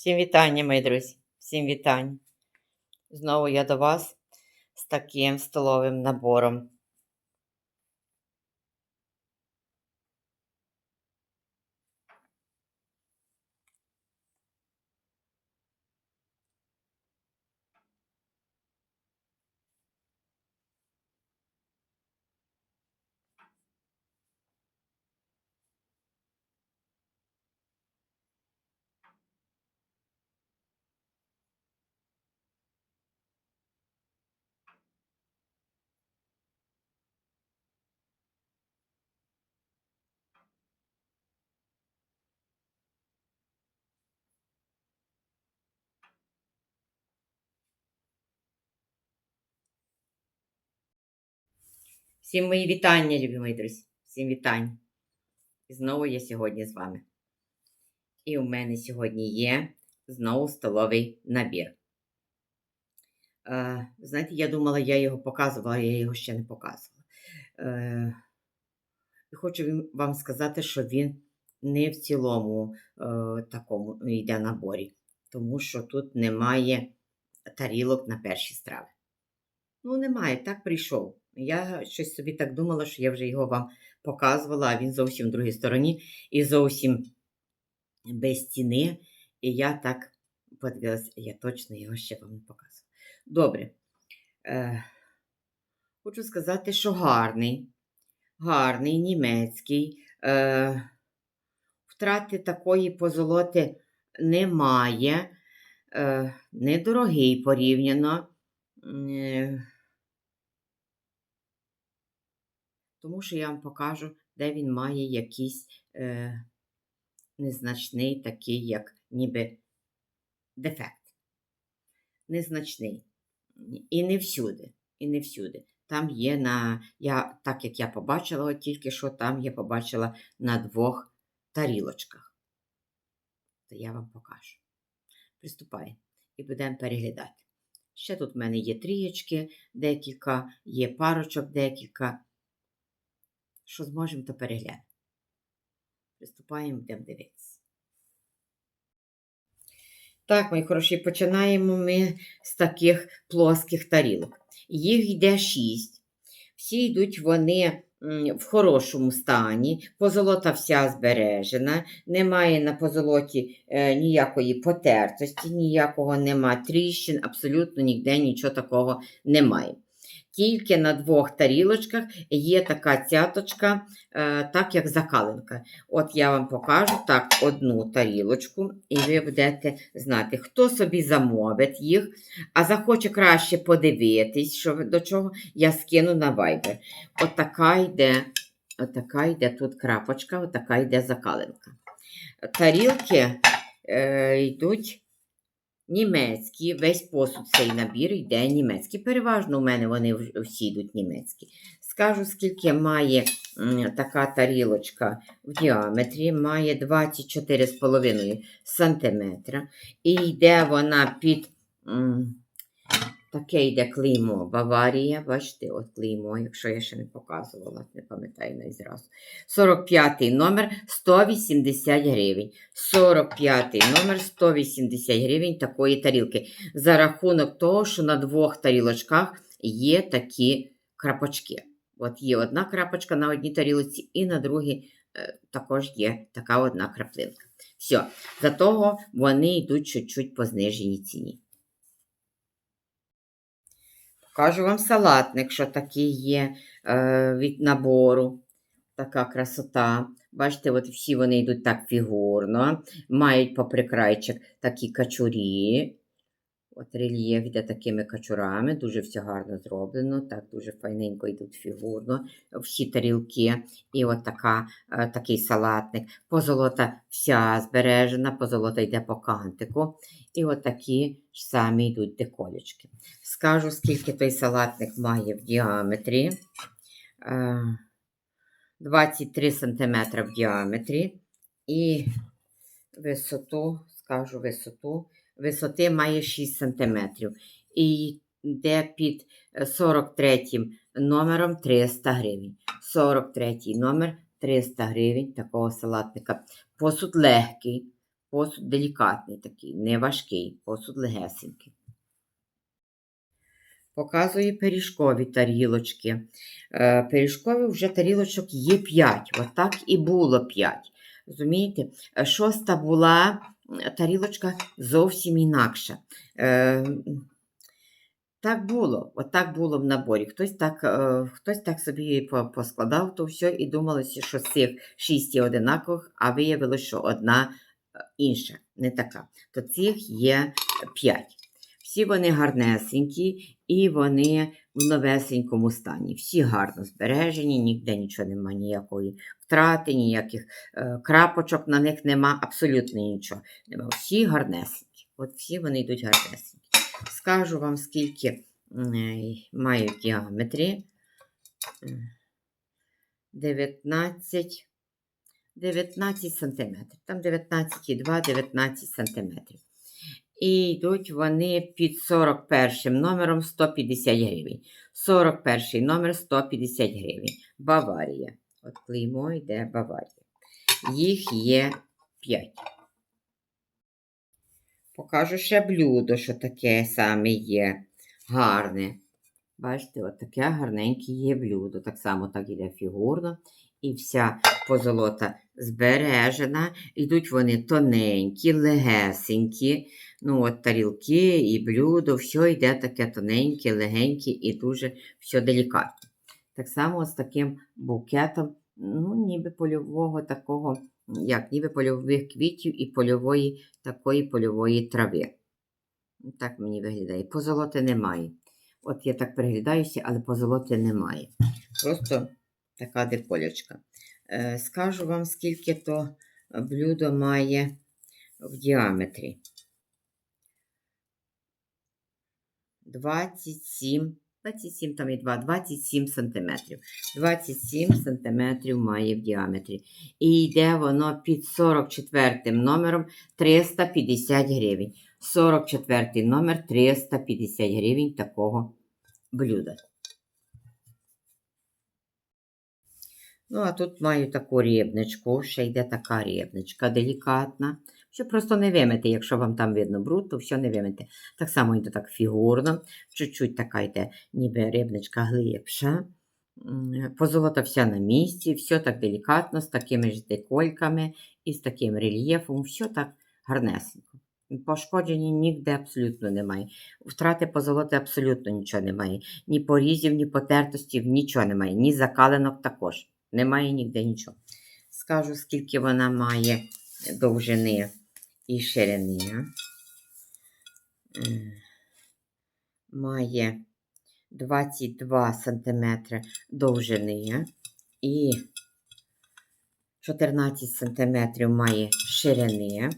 Всім вітання, мої друзі. Всім вітання. Знову я до вас з таким столовим набором. Всім мої вітання, любі друзі. Всім вітання. І знову я сьогодні з вами. І у мене сьогодні є знову столовий набір. Е, знаєте, я думала, я його показувала, я його ще не показувала. Е, хочу вам сказати, що він не в цілому е, такому йде наборі, тому що тут немає тарілок на перші страви. Ну, немає, так прийшов. Я щось собі так думала, що я вже його вам показувала, а він зовсім в другій стороні і зовсім без стіни. І я так подивилася, я точно його ще вам не показувала. Добре. Е, хочу сказати, що гарний, гарний, німецький. Е, втрати такої позолоти немає. Е, недорогий порівняно. Е, тому що я вам покажу, де він має якийсь е, незначний такий, як ніби дефект. Незначний. І не всюди. І не всюди. Там є на, я, так як я побачила, от тільки що там я побачила на двох тарілочках. То я вам покажу. Приступаємо і будемо переглядати. Ще тут в мене є трієчки, декілька, є парочок, декілька. Що зможемо, то переглянемо. Приступаємо, будемо дивитися. Так, мої хороші, починаємо ми з таких плоских тарілок. Їх йде шість. Всі йдуть вони в хорошому стані, позолота вся збережена, немає на позолоті е, ніякої потертості, ніякого нема тріщин, абсолютно ніде нічого такого немає. Тільки на двох тарілочках є така цяточка, е, так як закаленка. От я вам покажу так одну тарілочку, і ви будете знати, хто собі замовить їх, а захоче краще подивитись, що до чого я скину на Viber. От така йде, от така йде тут крапочка, от така йде закаленка. Тарілки е, йдуть німецькі, весь посуд цей набір йде німецький. Переважно у мене вони всі йдуть німецькі. Скажу, скільки має така тарілочка в діаметрі, має 24,5 см. І йде вона під таке йде клеймо Баварія. Бачите, от клеймо, якщо я ще не показувала, не пам'ятаю навіть зразу. 45 номер 180 гривень. 45 номер 180 гривень такої тарілки. За рахунок того, що на двох тарілочках є такі крапочки. От є одна крапочка на одній тарілці, і на другій е, також є така одна краплинка. Все. За того вони йдуть чуть-чуть по зниженій ціні. Покажу вам салатник, що такий є е, від набору. Така красота. Бачите, от всі вони йдуть так фігурно, мають по прикрайчик такі качурі. От рельєф йде такими качурами, дуже все гарно зроблено, так дуже файненько йдуть фігурно, всі тарілки. І от така, е, такий салатник. Позолота вся збережена, позолота йде по кантику. І от такі ж самі йдуть деколечки. Скажу, скільки той салатник має в діаметрі. Е, 23 см в діаметрі. І висоту, скажу висоту, висоти має 6 см. І йде під е, 43 номером 300 гривень. 43 номер 300 гривень такого салатника. Посуд легкий. Посуд делікатний такий, не важкий, посуд легесенький. Показую пиріжкові тарілочки. Е, Пиріжкові вже тарілочок є 5. От і було 5. Розумієте? Е, Шоста була тарілочка зовсім інакша. Е, Так було, от так було в наборі. Хтось так, е, хтось так собі по- поскладав то все і думалося, що з цих шість є одинакових, а виявилося, що одна е, інша, не така. То цих є п'ять. Всі вони гарнесенькі і вони в новесенькому стані. Всі гарно збережені, ніде нічого немає, ніякої втрати, ніяких е, крапочок на них нема, абсолютно нічого. Нема. Всі гарнесенькі. От всі вони йдуть гарнесенькі. Скажу вам, скільки мають діаметрі. 19, 19 сантиметрів. Там 19,2, 19 сантиметрів. І йдуть вони під 41 номером 150 гривень. 41 номер 150 гривень. Баварія. От клеймо йде Баварія. Їх є 5. Покажу ще блюдо, що таке саме є гарне. Бачите, от таке гарненьке є блюдо. Так само так іде фігурно. І вся позолота збережена. Йдуть вони тоненькі, легесенькі. Ну, от тарілки і блюдо, все йде таке тоненьке, легеньке і дуже все делікатне. Так само з таким букетом, ну, ніби польового такого, як ніби польових квітів і польової такої польової трави. Так мені виглядає. Позолоти немає. От я так приглядаюся, але позолоти немає. Просто така деколячка. Е, скажу вам, скільки то блюдо має в діаметрі. 27, 27 там і 2, 27 сантиметрів. 27 сантиметрів має в діаметрі. І йде воно під 44 номером 350 гривень. 44 номер 350 гривень такого блюда. Ну, а тут маю таку рібничку, ще йде така рібничка делікатна. Що просто не вимити, якщо вам там видно бруд, то все не вимити. Так само йде так фігурно, чуть-чуть така йде, ніби рибничка глибша. Позолота вся на місці, все так делікатно, з такими ж декольками і з таким рельєфом, все так гарнесенько. Пошкоджені ніде абсолютно немає. Втрати позолоти абсолютно нічого немає. Ні порізів, ні потертостів, нічого немає, ні закаленок також. Немає ніде нічого. Скажу, скільки вона має довжини ширини. М, Має 22 см довжини і 14 см має ширини.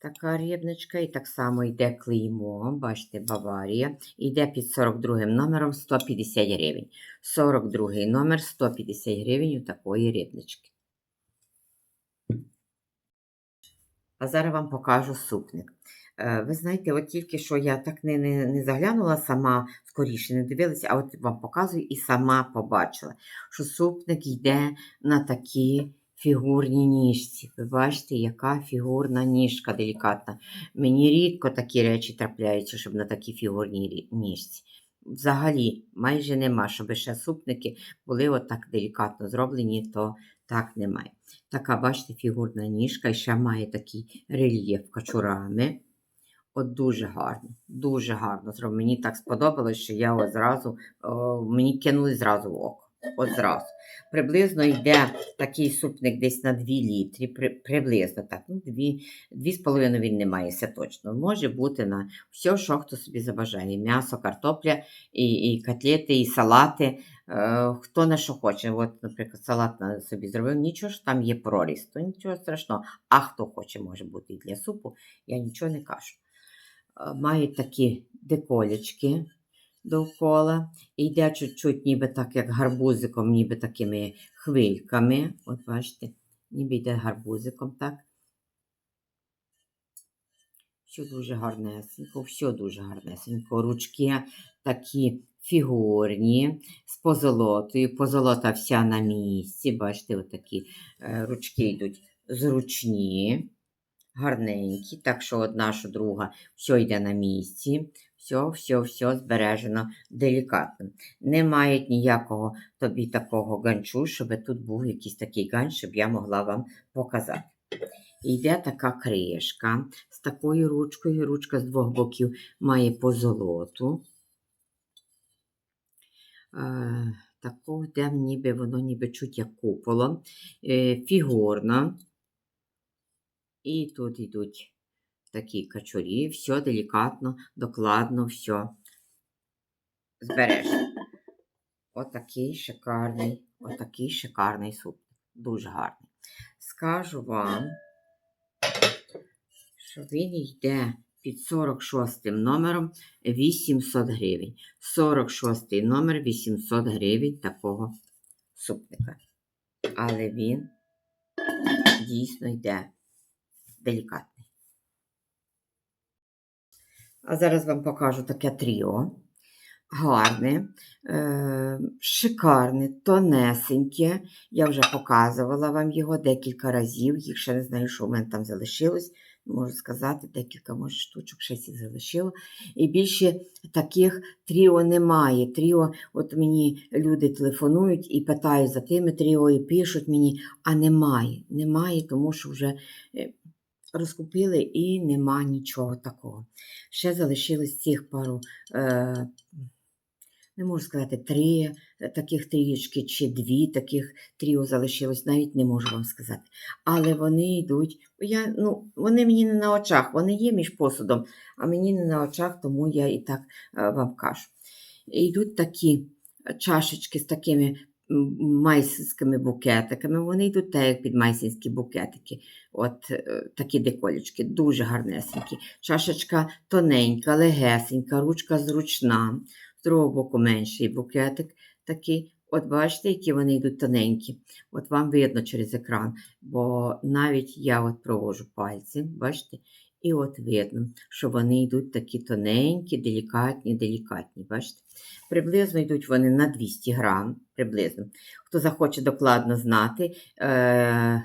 Така рібничка, і так само йде клеймо, бачите, Баварія. Йде під 42 номером 150 гривень. 42 номер 150 гривень у такої рібнички. А зараз вам покажу супник. Е, Ви знаєте, от тільки що я так не, не, не заглянула сама, скоріше не дивилася, а от вам показую і сама побачила, що супник йде на такі фігурні ніжці. Ви бачите, яка фігурна ніжка делікатна. Мені рідко такі речі трапляються, щоб на такій фігурній рі- ніжці. Взагалі, майже нема, щоб ще супники були отак делікатно зроблені, то так немає. Така, бачите, фігурна ніжка і ще має такий рельєф качурами. От дуже гарно, дуже гарно. Мені так сподобалось, що я одразу, мені кинули зразу в око. От. Приблизно йде такий супник десь на 2 літрі, при, приблизно так. Ну, 2, 2,5 він не має, все точно. Може бути на все, що хто собі забажає. М'ясо, картопля, і, і котлети, і салати. Е, хто на що хоче. От, наприклад, салат на собі зробив, нічого ж там є проріз, то нічого страшного. А хто хоче, може бути і для супу, я нічого не кажу. Е, Мають такі деколечки довкола. І йде чуть-чуть, ніби так, як гарбузиком, ніби такими хвильками. От бачите, ніби йде гарбузиком, так. Все дуже гарнесенько, все дуже гарнесенько. Ручки такі фігурні, з позолотою. Позолота вся на місці. Бачите, отакі е, ручки йдуть зручні, гарненькі, так що одна, що друга, все йде на місці, все, все, все збережено делікатно. Не мають ніякого тобі такого ганчу, щоб тут був якийсь такий ганч, щоб я могла вам показати. Йде така кришка з такою ручкою. Ручка з двох боків має позолоту. Е, такого, де ніби воно ніби чуть як куполом. Е, фігурно. І тут йдуть такі качурі, все делікатно, докладно, все збережено. Отакий шикарний, отакий шикарний суп. Дуже гарний. Скажу вам, що він йде під 46 номером 800 гривень. 46 номер 800 гривень такого супника. Але він дійсно йде делікатний. А зараз вам покажу таке тріо. Гарне, е, шикарне, тонесеньке. Я вже показувала вам його декілька разів. Їх ще не знаю, що в мене там залишилось. Можу сказати, декілька може, штучок ще сі залишило. І більше таких тріо немає. Тріо, от мені люди телефонують і питають за тими тріо, і пишуть мені, а немає. Немає, тому що вже е, розкупили і нема нічого такого. Ще залишилось цих пару. Е, не можу сказати, три е, таких трієчки чи дві таких тріо залишилось, навіть не можу вам сказати. Але вони йдуть, я, ну, вони мені не на очах, вони є між посудом, а мені не на очах, тому я і так е, вам кажу. Йдуть такі чашечки з такими майсинськими букетиками, вони йдуть так, як під майсинські букетики. От е, такі деколічки, дуже гарнесенькі. Чашечка тоненька, легесенька, ручка зручна з другого боку менший букетик такий. От бачите, які вони йдуть тоненькі. От вам видно через екран, бо навіть я от провожу пальці, бачите, і от видно, що вони йдуть такі тоненькі, делікатні, делікатні. Бачите? Приблизно йдуть вони на 200 грам. Приблизно. Хто захоче докладно знати, е-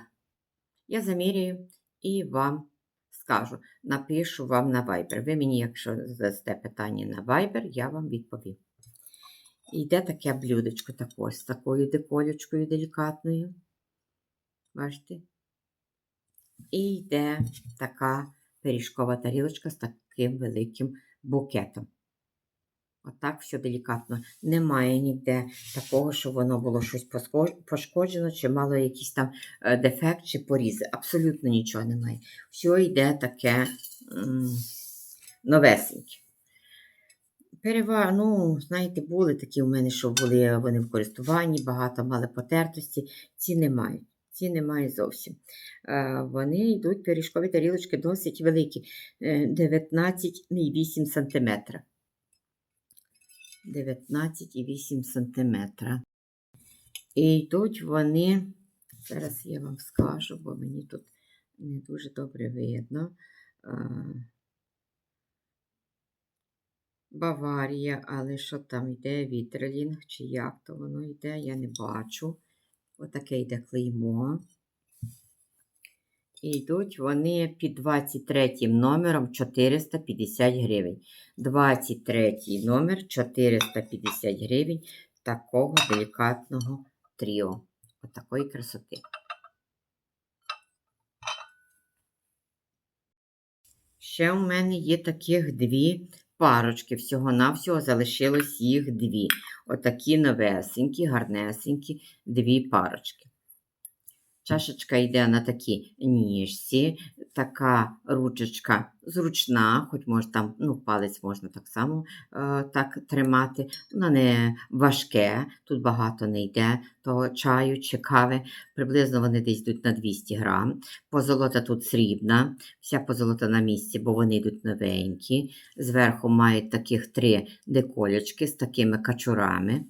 я замірюю і вам скажу, напишу вам на Viber. Ви мені, якщо задасте питання на Viber, я вам відповім. Йде таке блюдечко також з такою деколючкою делікатною. Бачите? І йде така пиріжкова тарілочка з таким великим букетом. Отак все делікатно. Немає ніде такого, що воно було щось пошкоджено, чи мало якийсь там е, дефект чи порізи. Абсолютно нічого немає. Все йде таке новесеньке. Перева... Ну, знаєте, були такі у мене, що були вони в користуванні, багато мали потертості. Ці не мають. Ці немає зовсім. Е, Вони йдуть пиріжкові тарілочки досить великі, е, 19,8 см. 19,8 см. І йдуть вони, зараз я вам скажу, бо мені тут не дуже добре видно. Е, Баварія, але що там йде? Вітрелінг, чи як то воно йде, я не бачу. Отаке йде клеймо. І йдуть вони під 23 номером 450 гривень. 23 номер 450 гривень такого делікатного тріо. Отакої красоти. Ще у мене є таких дві парочки. Всього-навсього залишилось їх дві. Отакі новесенькі, гарнесенькі дві парочки. Чашечка йде на такій ніжці, така ручечка зручна, хоч може там ну, палець можна так само е, так тримати. Воно не важке, тут багато не йде того чаю чи кави. Приблизно вони десь йдуть на 200 грам. Позолота тут срібна, вся позолота на місці, бо вони йдуть новенькі. Зверху мають таких три деколечки з такими качурами.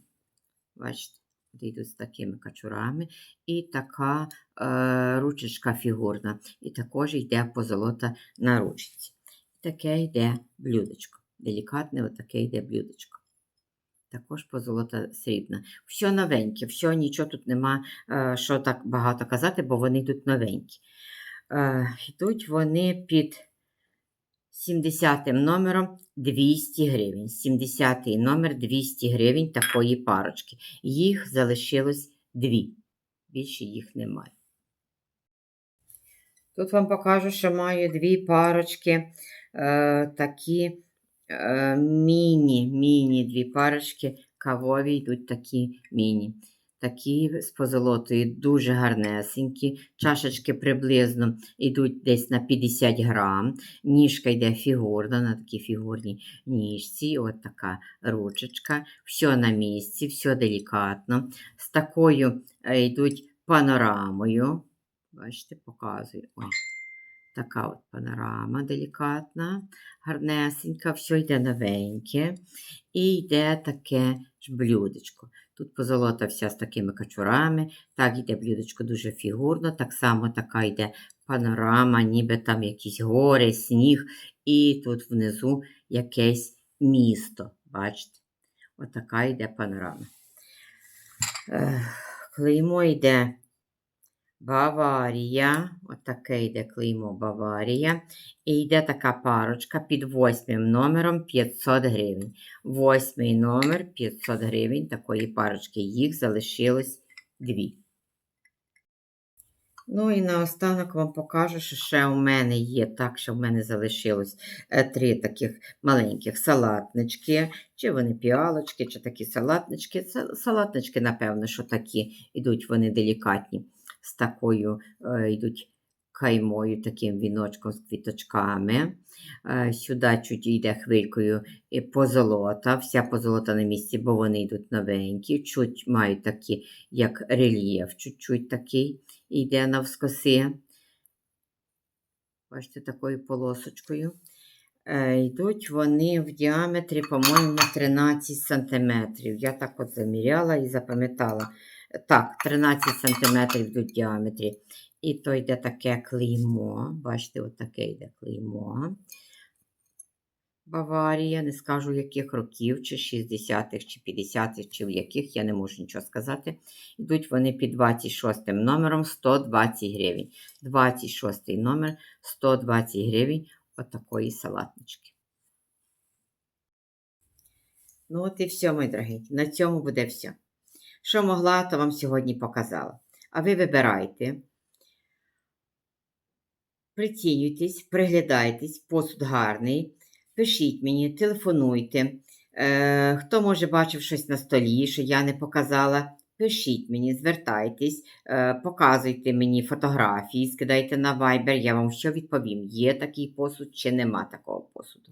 Бачите? Йдуть з такими качурами, і така е, ручечка фігурна, і також йде позолота на ручці. Таке йде блюдечко. Делікатне, отаке йде блюдечко. Також позолота срібна. Все новеньке, все, нічого тут нема, е, що так багато казати, бо вони йдуть новенькі. Е, йдуть вони під 70 номером 200 гривень. 70 номер 200 гривень такої парочки. Їх залишилось дві. Більше їх немає. Тут вам покажу, що маю дві парочки, е, такі е, міні, міні, дві парочки кавові йдуть такі міні. Такі з позолотою, дуже гарнесенькі. Чашечки приблизно йдуть десь на 50 грам. Ніжка йде фігурна, на такій фігурній ніжці. От така ручечка. Все на місці, все делікатно. З такою е, йдуть панорамою. Бачите, показую. Ой. Така от панорама делікатна, гарнесенька, все йде новеньке. І йде таке ж блюдечко. Тут позолота вся з такими качурами. Так йде блюдечко дуже фігурно. Так само така йде панорама, ніби там якісь гори, сніг. І тут внизу якесь місто. Бачите? Отака йде панорама. Клеймо йде Баварія. Отаке йде клеймо Баварія. І йде така парочка під восьмим номером 500 гривень. Восьмий номер 500 гривень такої парочки. Їх залишилось дві. Ну і наостанок вам покажу, що ще у мене є так, що в мене залишилось е, три таких маленьких салатнички, чи вони піалочки, чи такі салатнички. Салатнички, напевно, що такі йдуть вони делікатні, з такою е, йдуть каймою, таким віночком з квіточками. Е, Сюди чуть йде хвилькою і позолота, вся позолота на місці, бо вони йдуть новенькі, чуть мають такі, як рельєф, чуть-чуть такий йде навскоси. Бачите, такою полосочкою. Е, йдуть вони в діаметрі, по-моєму, 13 см. Я так от заміряла і запам'ятала. Так, 13 см в діаметрі. І то йде таке клеймо. Бачите, от таке йде клеймо. Баварія, не скажу яких років, чи 60-х, чи 50-х, чи в яких, я не можу нічого сказати. Йдуть вони під 26 номером 120 гривень. 26 номер 120 гривень отакої салатнички. Ну, от і все, мої дорогі. На цьому буде все. Що могла, то вам сьогодні показала. А ви вибирайте. Прицінюйтесь, приглядайтесь, посуд гарний. Пишіть мені, телефонуйте. Е, хто може бачив щось на столі, що я не показала, пишіть мені, звертайтесь, е, показуйте мені фотографії, скидайте на Viber, я вам що відповім, є такий посуд чи нема такого посуду.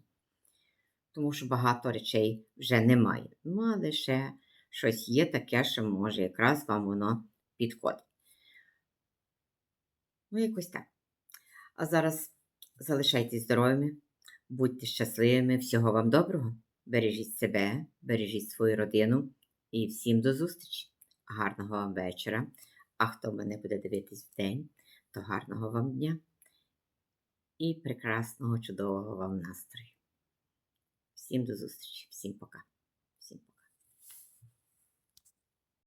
Тому що багато речей вже немає. Ну, лише щось є таке, що може якраз вам воно підходить. Ну, якось так. А зараз залишайтесь здоровими. Будьте щасливими, всього вам доброго. Бережіть себе, бережіть свою родину і всім до зустрічі. Гарного вам вечора. А хто мене буде дивитись в день, то гарного вам дня і прекрасного, чудового вам настрою. Всім до зустрічі, всім пока.